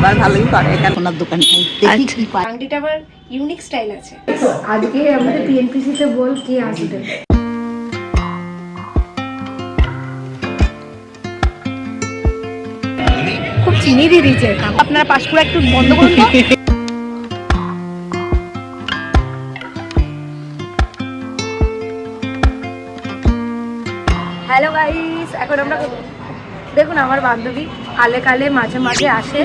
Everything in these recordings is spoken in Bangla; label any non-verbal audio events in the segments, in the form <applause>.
খাবার ভালোই করে এখানে ওনার দোকানটাই দেখি কি পাই আংটিটা আবার ইউনিক স্টাইল আছে। আজকে আমাদের পিএনপিসি তে বল কে আসবে? খুব চিনি দিয়ে দিয়েছে। আপনারা পাঁশকুড়া একটু বন্ধ করুন তো। হ্যালো গাইস এখন আমরা? দেখুন আমার বান্ধবী কালে কালে মাঝে মাঝে আসে।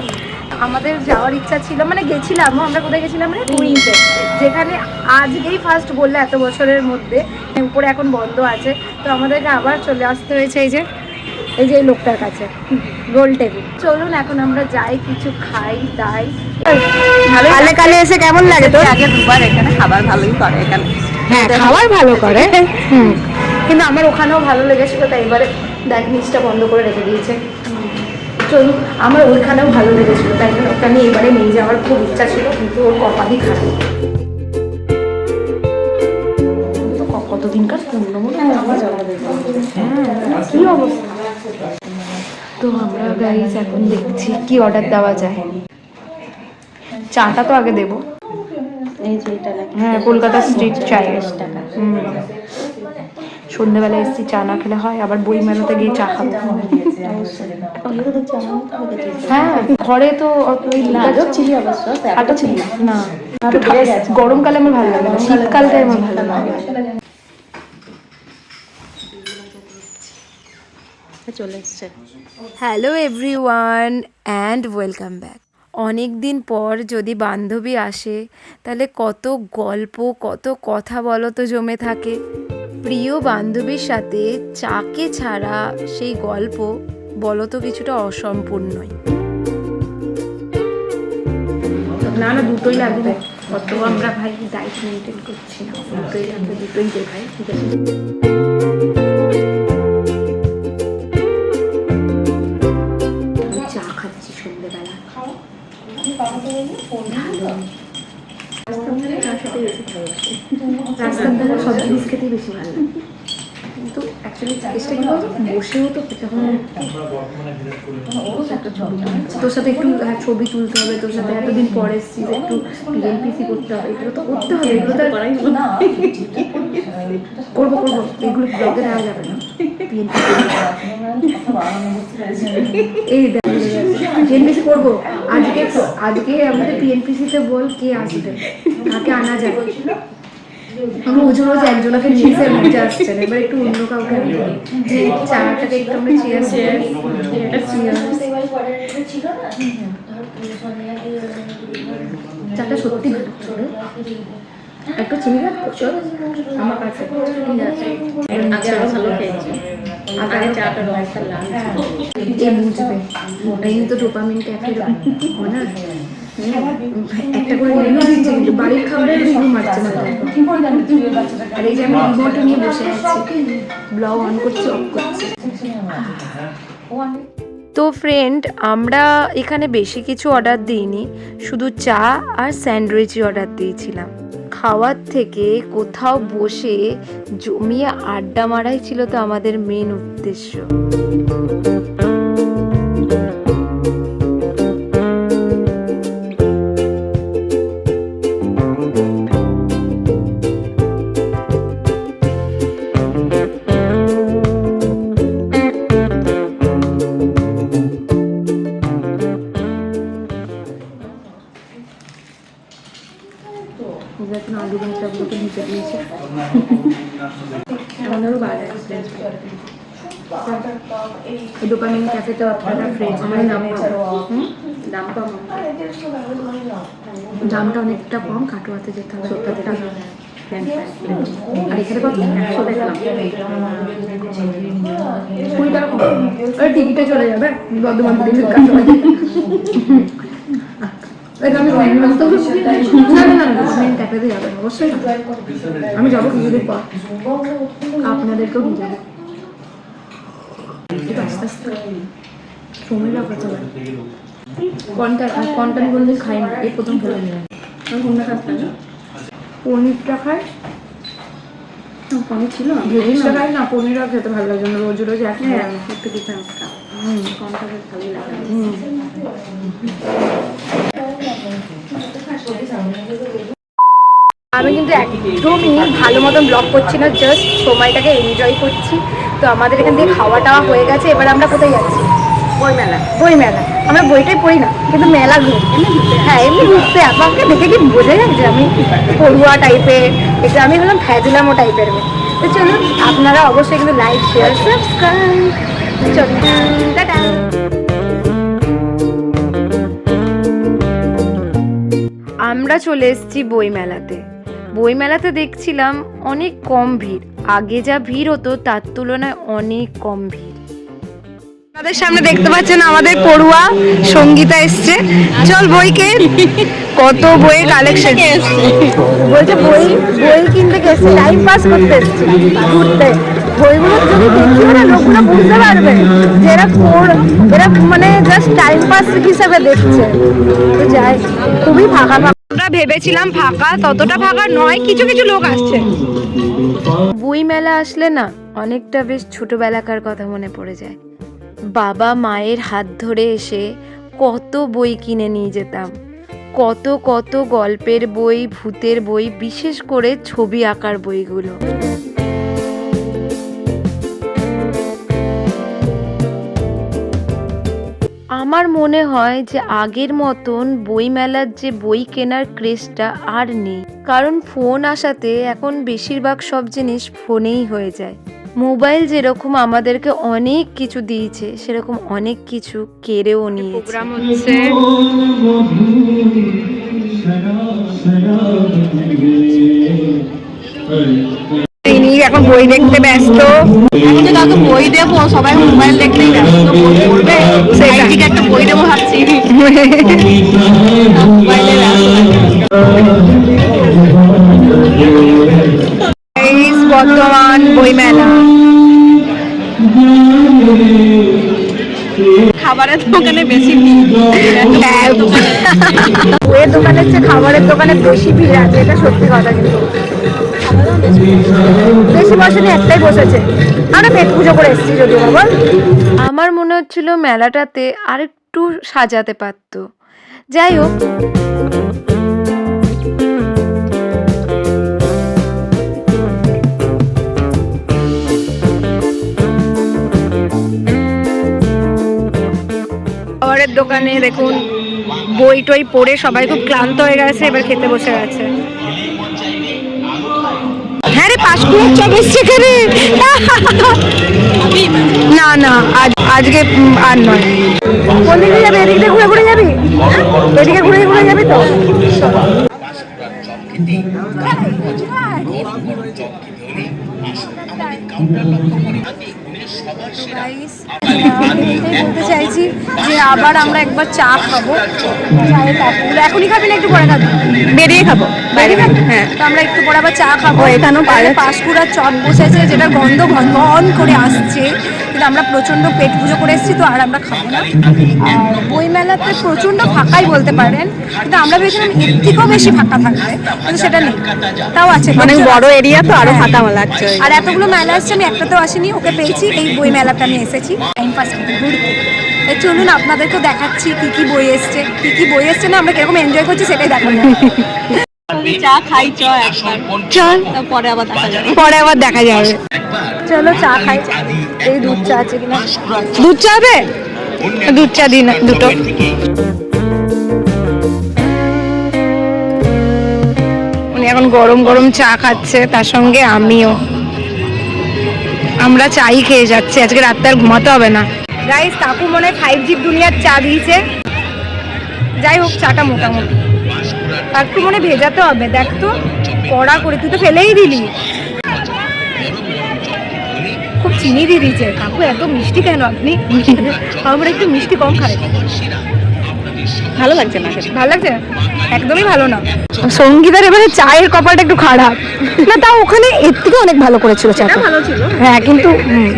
আমাদের যাওয়ার ইচ্ছা ছিল মানে গেছিলামও আমরা কোথায় গেছিলাম মানে টুইনসে যেখানে আজকেই ফার্স্ট বললে এত বছরের মধ্যে উপরে এখন বন্ধ আছে তো আমাদেরকে আবার চলে আসতে হয়েছে এই যে এই যে লোকটার কাছে গোল টেবিল চলুন এখন আমরা যাই কিছু খাই দাই। কালে কালে এসে কেমন লাগে তো আগে দুবার এখানে খাবার ভালোই করে এখানে। হ্যাঁ খাবার ভালো করে। <laughs> হুম। কিন্তু আমার ওখানেও ভালো লেগেছিল তাই এবারে দেখ নিচটা বন্ধ করে রেখে দিয়েছে। চলুন আমার ওইখানেও ভালো লেগেছিল তাই জন্য ওটা আমি এবারে নিয়ে যাওয়ার খুব ইচ্ছা ছিল কিন্তু ওর কপালই খারাপ। কতদিনকার মনে হয়? হ্যাঁ কি অবস্থা? তো আমরা গাইজ এখন দেখছি কি অর্ডার দেওয়া যায়। চাটা তো আগে দেবো। হ্যাঁ কলকাতা স্ট্রিট চাই। হুম। সন্ধ্যেবেলা এসছি চা না খেলে হয় আবার বই মেলাতে গিয়ে চা খাব। হ্যাঁ ঘরে তো আটা ছিল না গরমকালে আমার ভালো লাগে শীতকালটাই আমার ভালো লাগে। চলে এসছে। Hello everyone and welcome back অনেক দিন পর যদি বান্ধবী আসে তাহলে কত গল্প কত কথা বলো তো জমে থাকে। প্রিয় বান্ধবীর সাথে চাকে ছাড়া সেই গল্প বলো তো কিছুটা অসম্পূর্ণই। না না, দুটোই লাগবে। কত আমরা ভাই ডায়েট মেনটেন করছি না। দুটোই লাগবে, দুটোই দে ভাই, ঠিক আছে? চা খাচ্ছি সন্ধ্যেবেলা রাস্তার ধারে সব জিনিস খেতেই বেশি ভালো লাগে। কিন্তু অ্যাকচুয়ালি কি বলতো? বসেও তো খেতে হবে। তোর সাথে একটু হ্যাঁ, ছবি তুলতে হবে তোর সাথে এতদিন পরে এসছিস একটু পিএনপিসি করতে হবে এগুলো তো করতে হবে এগুলো তো করব করব এগুলো ব্লগে দেওয়া যাবে না। এই পিএনপিসি করব। আজকে আজকে আমাদের পিএনপিসিতে বল কে আসবে। কাকে আনা যায়। রোজ রোজ একজনকে নিয়ে এসে মজা আসছে এবার একটু অন্য কাউকে যে চাটাকে একটু আমরা চেয়ার এটা চেয়ার। চাটা সত্যি। একটু চিনি চল। আমার কাছে ঠিক আছে। আগে আরও ভালো খেয়েছি। আগে চাটা এ বুঝবে এই তো ডোপামিন ক্যাফে না? তো। ফ্রেন্ড আমরা এখানে বেশি কিছু অর্ডার দিইনি, শুধু চা আর স্যান্ডউইচই অর্ডার দিয়েছিলাম। খাওয়ার থেকে কোথাও বসে জমিয়ে আড্ডা মারাই ছিল তো আমাদের মেন উদ্দেশ্য। এখন আলু ভাজাগুলোকে নিচে দিয়েছে আমাদেরও বাজার ডোপামিন ক্যাফেতে আপনারা ফ্রেন্ডস আমার নাম দাম কম। দামটা অনেকটা কম কাটোয়াতে যেতে হবে। সত্তর টাকা। আর এখানে কত? একশো দেখলাম। কুড়ি টাকা টিকিটে চলে যাবে। বর্ধমান এটা আমি রয়্যাল তো না না না গভর্নমেন্ট ক্যাফেতে যাবেন অবশ্যই আমি যাব কিছুদিন পর আপনাদেরকেও নিয়ে যাব আস্তে আস্তে সময় লাগবে তো কনটা কনটা আমি খাই না এই প্রথম আমি কোনটা খাস না পনিরটা খাই পনির ছিল ভেজিসটা খাই না পনিরটা খেতে ভালো লাগে না রোজ রোজ এক একটু ডিফারেন্স হুম ভালোই লাগে হুম আমি কিন্তু একদমই ভালো মতন ব্লগ করছি না জাস্ট সময়টাকে এনজয় করছি। তো আমাদের এখান থেকে খাওয়া টাওয়া হয়ে গেছে এবার আমরা কোথায় যাচ্ছি? বইমেলা। বইমেলা। আমরা বইটাই পড়ি না কিন্তু মেলা ঘুরি। হ্যাঁ এমনি ঘুরতে। আমাকে দেখে কি বোঝা যাচ্ছে আমি পড়ুয়া টাইপের একটু আমি হলাম ফ্যাজলামো টাইপের তো চলুন আপনারা অবশ্যই কিন্তু লাইক শেয়ার সাবস্ক্রাইব চলুন। আমরা চলে এসেছি বইমেলাতে। বইমেলাতে দেখছিলাম অনেক কম ভিড়। আগে যা ভিড় হতো তার তুলনায় অনেক কম ভিড়। আপনাদের সামনে দেখতে পাচ্ছেন আমাদের পড়ুয়া সঙ্গীতা এসছে। চল বইকে। কত বইয়ের কালেকশন বলছে বই বই কিনতে গেছে টাইম পাস করতে এসছে। ঘুরতে। বইগুলো যদি দেখিও না লোকগুলো বুঝতে পারবে যে এরা পড় এরা মানে জাস্ট টাইম পাস হিসাবে দেখছে। তো যাই খুবই ফাঁকা। আমরা ভেবেছিলাম ফাঁকা, ততটা ফাঁকা নয়, কিছু কিছু লোক আসছে। বইমেলা আসলে না, অনেকটা বেশ ছোটবেলাকার কথা মনে পড়ে যায়। বাবা মায়ের হাত ধরে এসে কত বই কিনে নিয়ে যেতাম। কত কত গল্পের বই, ভূতের বই, বিশেষ করে ছবি আঁকার বইগুলো। আমার মনে হয় যে আগের মতন বইমেলার যে বই কেনার ক্রেজটা আর নেই। কারণ ফোন আসাতে এখন বেশিরভাগ সব জিনিস ফোনেই হয়ে যায়। মোবাইল যেরকম আমাদেরকে অনেক কিছু দিয়েছে সেরকম অনেক কিছু কেড়েও নিয়েছে। প্রোগ্রাম হচ্ছে তিনি এখন বই দেখতে ব্যস্ত। এখন তো কাউকে বই দেবো সবাই মোবাইল দেখলেই ব্যস্ত বই পড়বে। সেটাই। একটা বই দেবো ভাবছি। মোবাইলে এই বর্ধমান বইমেলা খাবারের দোকানে বেশি ভিড়। হ্যাঁ, বইয়ের দোকানের চেয়ে খাবারের দোকানে বেশি ভিড় আছে এটা সত্যি কথা কিন্তু। বেশি বসেনি একটাই বসেছে। আমরা পেট পুজো করে এসেছি যদিও বাবা। আমার মনে হচ্ছিল মেলাটাতে আরেকটু সাজাতে পারতো। যাই হোক। খাবারের দোকানে দেখুন বই টই পড়ে সবাই খুব ক্লান্ত হয়ে গেছে এবার খেতে বসে গেছে। হ্যাঁ রে পাঁশকুড়ার চপ এসছে এখানে না না আজ আজকে আর নয়। কোন দিকে যাবি? এদিক দিয়ে ঘুরে ঘুরে যাবি? এদিকে ঘুরে ঘুরে যাবি তো? বলতে চাইছি যে আবার আমরা একবার চা খাব। কাপগুলো এখনই খাবি না একটু পরে খাবি। বেরিয়ে খাব। বাইরে খাবি। হ্যাঁ। তো আমরা একটু পরে আবার চা খাব। এখানেও পাঁশকুড়ার চট বসেছে যেটা গন্ধ ঘন করে আসছে। কিন্তু আমরা প্রচণ্ড পেট পুজো করে এসেছি তো আর আমরা খাব না। আর বইমেলাতে প্রচণ্ড ফাঁকাই বলতে পারেন। কিন্তু আমরা ভেবেছিলাম এর থেকেও বেশি ফাঁকা থাকবে কিন্তু সেটা নেই। তাও আছে। অনেক বড় এরিয়া তো আরও ফাঁকা লাগছে। আর এতগুলো মেলা আসছে আমি একটাতেও আসিনি ওকে পেয়েছি। এই বই মেলাতে আমি এসেছি টাইম পাস করতে ঘুরতে। তাই চলুন আপনাদেরকেও দেখাচ্ছি কি কি বই এসছে। কি কি বই এসছে না আমরা কীরকম এনজয় করছি সেটাই দেখাবো। চা খাই চ একবার চল পরে আবার দেখা যাবে। পরে আবার দেখা যাবে। চলো চা খাই। এই দুধ চা আছে কিনা? দুধ চা হবে? দুধ চা দিন দুটো। উনি এখন গরম গরম চা খাচ্ছে তার সঙ্গে আমিও। আমরা চাই খেয়ে যাচ্ছি আজকে রাত্রে আর ঘুমাতে হবে না। গাইস কাকু মনে হয় ফাইভ জি দুনিয়ার চা দিয়েছে। যাই হোক চাটা মোটামুটি। একটু মনে ভেজাতে হবে দেখ তো কড়া করে তুই তো ফেলেই দিলি। খুব চিনি দিয়ে দিয়েছে। কাকু এত মিষ্টি কেন আপনি? <laughs> আমরা একটু মিষ্টি কম খাই ভালো লাগছে না ভালো লাগছে একদমই ভালো না। সঙ্গীতার এবারে চায়ের কপালটা একটু খারাপ। না তাও ওখানে এর থেকে অনেক ভালো করেছিল চা ভালো ছিল। হ্যাঁ কিন্তু হুম।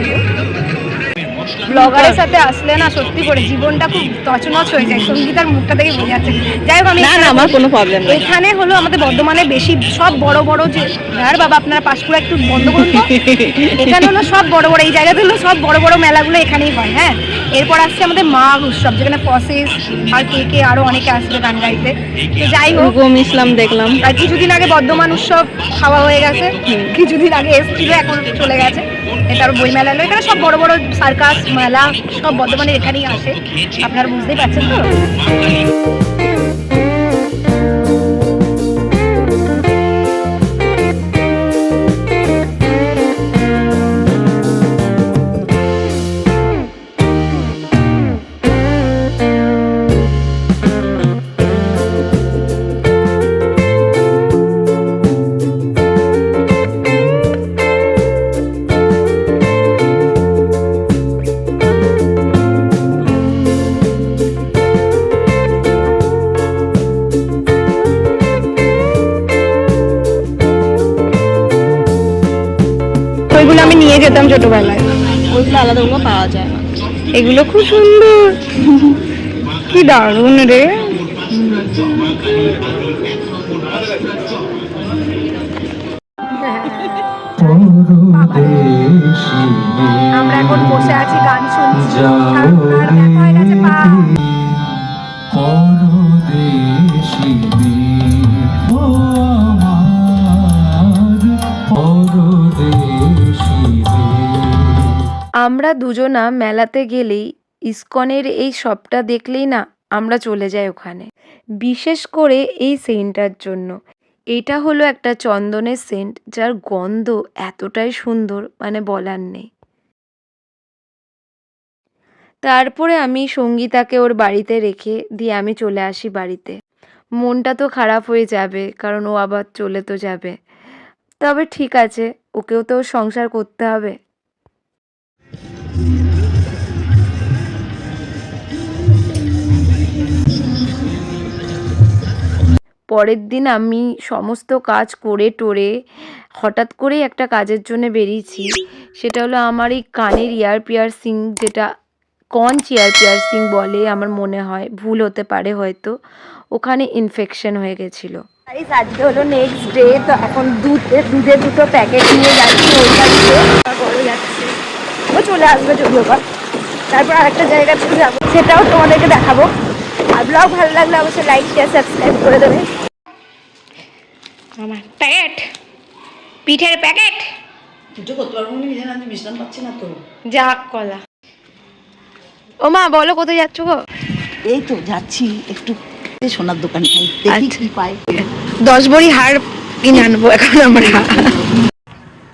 ব্লগারের সাথে আসলে না সত্যি করে জীবনটা খুব তছনছ হয়ে যায় সঙ্গীতার মুখটা দেখে বোঝা যাচ্ছে। যাই হোক আমি না না আমার কোনো প্রবলেম নেই। এখানে হলো আমাদের বর্ধমানে বেশি সব বড় বড় যে আর বাবা আপনারা পাঁশকুড়া একটু বন্ধ করুন তো। <laughs> এখানে হলো সব বড় বড় এই জায়গাতে হলো সব বড় বড় মেলাগুলো এখানেই হয় হ্যাঁ? এরপর আসছে আমাদের মাঘ উৎসব যেখানে ফসেস আর কে কে আরও অনেকে আসবে গান গাইতে। তো যাই হোক ইসলাম দেখলাম। আর কিছুদিন আগে বর্ধমান উৎসব খাওয়া হয়ে গেছে। কিছুদিন আগে এসেছিল এখন চলে গেছে। আর বই মেলা হলো এখানে সব বড় বড় সার্কাস মেলা, সব বর্ধমানের এখানেই আসে। আপনারা বুঝতেই পারছেন তো? ছোটবেলায়। ওইগুলো আলাদা ওগুলো পাওয়া যায়। না এগুলো খুব সুন্দর। কি দারুণ রে। আমরা এখন বসে আছি গান শুনছি। আমরা দুজনা মেলাতে গেলেই ইস্কনের এই শপটা দেখলেই না আমরা চলে যাই ওখানে। বিশেষ করে এই সেন্টটার জন্য। এটা হলো একটা চন্দনের সেন্ট যার গন্ধ এতটাই সুন্দর মানে বলার নেই। তারপরে আমি সঙ্গীতাকে ওর বাড়িতে রেখে দিয়ে আমি চলে আসি বাড়িতে। মনটা তো খারাপ হয়ে যাবে, কারণ ও আবার চলে তো যাবে। তবে ঠিক আছে, ওকেও তো সংসার করতে হবে। পরের দিন আমি সমস্ত কাজ করে টোরে হঠাৎ করেই একটা কাজের জন্য বেরিয়েছি। সেটা হলো আমার এই কানের ইয়ার পিয়ার্সিং যেটা কঞ্চ ইয়ার পিয়ার্সিং বলে আমার মনে হয়, ভুল হতে পারে হয়তো, ওখানে ইনফেকশন হয়ে গেছিল। আজকে হলো নেক্সট ডে তো এখন দুধের দুধের দুটো প্যাকেট নিয়ে যাচ্ছি বড় যাচ্ছে ও চলে আসবে যদিও বা। তারপর আরেকটা জায়গাতে যাব, সেটাও তোমাদেরকে দেখাবো। আর ব্লগ ভালো লাগলে অবশ্যই লাইক শেয়ার সাবস্ক্রাইব করে দেবে। আমার প্যাকেট পিঠের প্যাকেট পুজো করতে পারব না নিজে না বিশ্রাম পাচ্ছি না তো। যাক কলা। ও মা বলো কোথায় যাচ্ছ গো? এই তো যাচ্ছি একটু সোনার দোকানে দেখি কি পাই। দশ ভরি হার কিনে আনব এখন আমরা।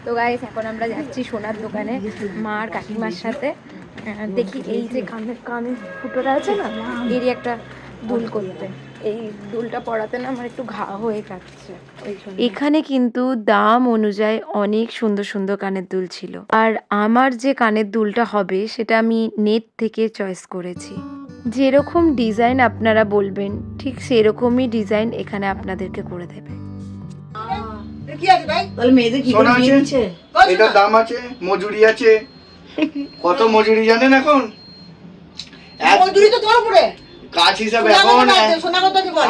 তো গাইস এখন আমরা যাচ্ছি সোনার দোকানে মা আর কাকিমার সাথে। দেখি এই যে কানের কান ফুটোটা আছে না এরই একটা দুল করতে। এই দুলটা পড়াতে না আমার একটু ঘা হয়ে যাচ্ছে এখানে কিন্তু দাম অনুযায়ী অনেক সুন্দর সুন্দর কানের দুল ছিল। আর আমার যে কানের দুলটা হবে সেটা আমি নেট থেকে চয়েস করেছি। যেরকম ডিজাইন আপনারা বলবেন ঠিক সেরকমই ডিজাইন এখানে আপনাদেরকে করে দেবে। কি আছে ভাই? তাহলে মেয়েদের কি করে দিচ্ছে এটার দাম আছে মজুরি আছে। কত মজুরি জানেন এখন? মজুরি তো তোমার উপরে। কাজ হিসাবে এখন?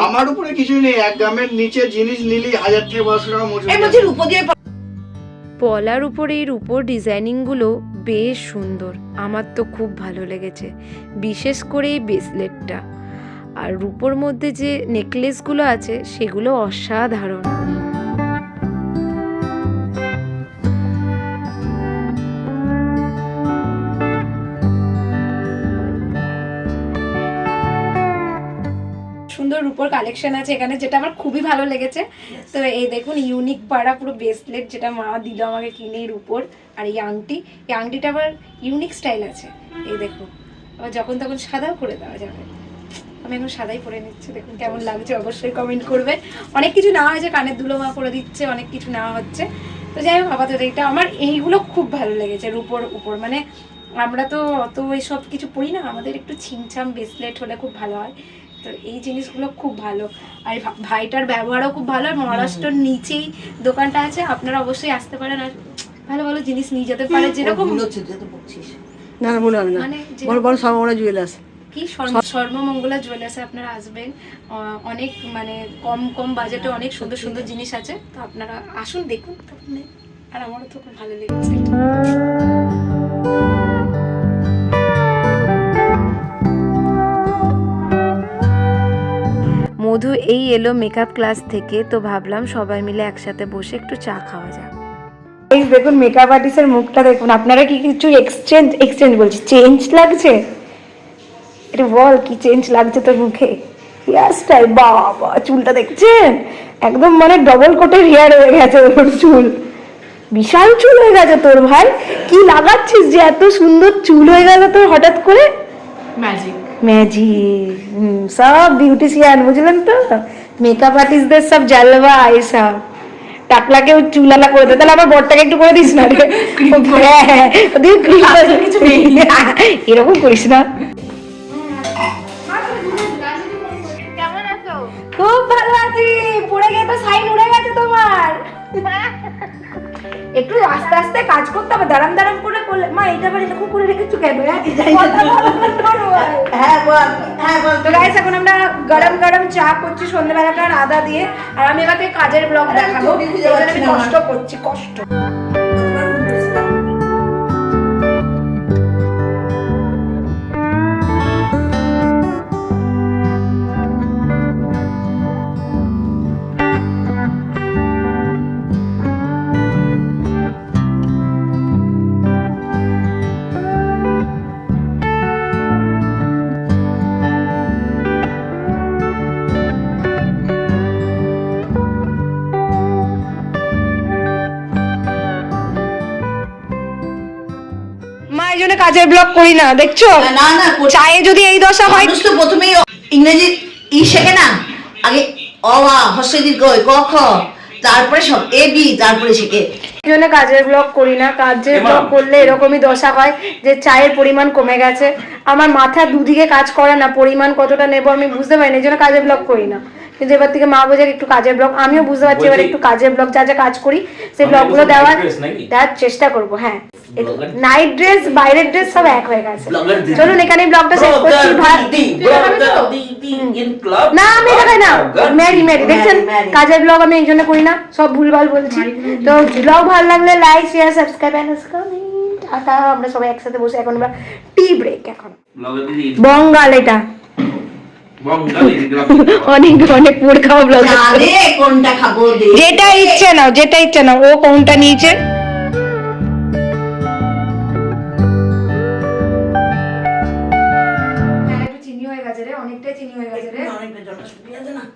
আমার উপরে কিছুই নেই এক গ্রামের নিচে জিনিস নিলি হাজার থেকে বারোশো টাকা মজুরি এই দিয়ে পলার উপরে এই রূপোর ডিজাইনিংগুলো বেশ সুন্দর। আমার তো খুব ভালো লেগেছে বিশেষ করে এই ব্রেসলেটটা আর রূপোর মধ্যে যে নেকলেসগুলো আছে সেগুলো অসাধারণ। রূপোর কালেকশন আছে এখানে যেটা আমার খুবই ভালো লেগেছে। তো এই দেখুন ইউনিক পাড়া পুরো ব্রেসলেট যেটা মা দিল আমাকে কিনে এই রূপোর আর এই আংটি। এই আংটিটা আবার ইউনিক স্টাইল আছে। এই দেখুন আবার যখন তখন সাদাও করে দেওয়া যাবে। আমি এখন সাদাই পরে নিচ্ছি দেখুন কেমন লাগছে অবশ্যই কমেন্ট করবে অনেক কিছু নেওয়া হয়েছে কানের দুলো মা করে দিচ্ছে অনেক কিছু নেওয়া হচ্ছে। তো যাই হোক আপাতত এটা আমার এইগুলো খুব ভালো লেগেছে রূপোর উপর। মানে আমরা তো অত এসব কিছু পড়ি না আমাদের একটু ছিমছাম ব্রেসলেট হলে খুব ভালো হয়। তো এই জিনিসগুলো খুব ভালো। আর ভাইটার ব্যবহারও খুব ভালো আর মহারাষ্ট্রের নিচেই দোকানটা আছে আপনারা অবশ্যই আসতে পারেন আর ভালো ভালো জিনিস নিয়ে যেতে পারে যেরকম ভুল না না মনে হবে না। মানে বড় বড় আমরা জুয়েলার্স কি সর্বমঙ্গলা জুয়েলার্সে আপনারা আসবেন। আহ, অনেক মানে কম কম বাজেটে অনেক সুন্দর সুন্দর জিনিস আছে তো আপনারা আসুন দেখুন। আর আমারও তো খুব ভালো লেগেছে। এই এলো মেকআপ ক্লাস থেকে তো ভাবলাম সবাই মিলে একসাথে বসে একটু চা খাওয়া যাক। এই দেখুন মেকআপ আর্টিস্টের মুখটা দেখুন আপনারা কি কিছু এক্সচেঞ্জ এক্সচেঞ্জ বলছি চেঞ্জ লাগছে? এটা বল কি চেঞ্জ লাগছে তোর মুখে? হেয়ার স্টাইল বাবা চুলটা দেখছেন? একদম মানে ডবল কোটের হেয়ার হয়ে গেছে ওর চুল। বিশাল চুল হয়ে গেছে তোর ভাই কি লাগাচ্ছিস যে এত সুন্দর চুল হয়ে গেল তোর হঠাৎ করে? ম্যাজিক ম্যাজিক সব বিউটিশিয়ান বুঝলেন তো মেকআপ আর্টিস্টদের সব জালবা এইসব টাকলাকেও চুলালা করে দে তাহলে আমার বরটাকে একটু করে দিস না রে হ্যাঁ, হ্যাঁ। এরকম করিস না কেমন খুব ভালো আছি পড়ে গিয়ে তো সাইন উড়ে গেছে তোমার। একটু আস্তে আস্তে কাজ করতে হবে দাঁড়াম দাঁড়াম করে করলে মা এইটা আবার এরকম করে রেখেছো কেন হ্যাঁ? বলো। হ্যাঁ বল হ্যাঁ বল তো গাইস এখন আমরা গরম গরম চা করছি সন্ধ্যেবেলাকার আদা দিয়ে আর আমি এবার কাজের ব্লগ দেখাবো। কষ্ট করছি কষ্ট মা জন্য কাজের ব্লগ করি না দেখছ? না না চায়ে যদি এই দশা হয় তো প্রথমেই ইংরেজি ই শেখে না। আগে অ আ হস্য দীর্ঘ ক খ তারপরে সব এ বি তারপরে শেখে। এই জন্য কাজের ব্লগ করি না। কাজের ব্লগ করলে এরকমই দশা হয় যে চায়ের পরিমাণ কমে গেছে। আমার মাথা দুদিকে কাজ করে না পরিমাণ কতটা নেব আমি বুঝতে পারি না এই জন্য কাজের ব্লগ করি না। কিন্তু এবার থেকে মা বোঝে একটু কাজের ব্লগ আমিও বুঝতে পারছি এবার একটু কাজের ব্লগ যা যা কাজ করি সেই ব্লগগুলো দেওয়ার দেওয়ার চেষ্টা করব হ্যাঁ। নাইট ড্রেস বাইরের ড্রেস সব এক হয়ে গেছে। চলুন এখানে ব্লগটা শেষ করছি ভাই। না আমি এটা খাই না ম্যারি ম্যারি দেখছেন? কাজের ব্লগ আমি এই জন্য করি না সব ভুলভাল বলছি। তো ব্লগ ভালো লাগলে like share subscribe and comment tata আমরা সবাই একসাথে বসে এখন আমরা টি ব্রেক এখন। বঙ্গাল এটা। <laughs> অনেক অনেক পুর খাওয়া ব্লগ যেটা ইচ্ছে নাও যেটা ইচ্ছে নাও ও কোনটা নিয়েছে? চিনি গেছে রে অনেকটাই চিনি গেছে রে।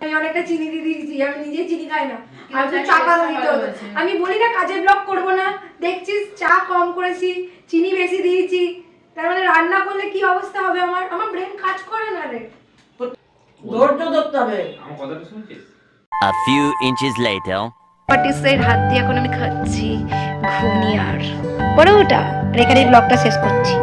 আমি অনেকটা চিনি দিয়ে দিয়েছি আমি নিজে চিনি খাই না। আর তো চা পাতা দিতে হতো আমি বলি না কাজের ব্লগ করব না। দেখছিস চা কম করেছি চিনি বেশি দিয়েছি। তার মানে রান্না করলে কি অবস্থা হবে আমার? আমার ব্রেন কাজ করে না রে। ধৈর্য ধরতে হবে। A few inches later. পাটিসের হাত দিয়ে এখন আমি খাচ্ছি ঘুগনি আর। বড় ওটা আর এখানে ব্লগটা শেষ করছি।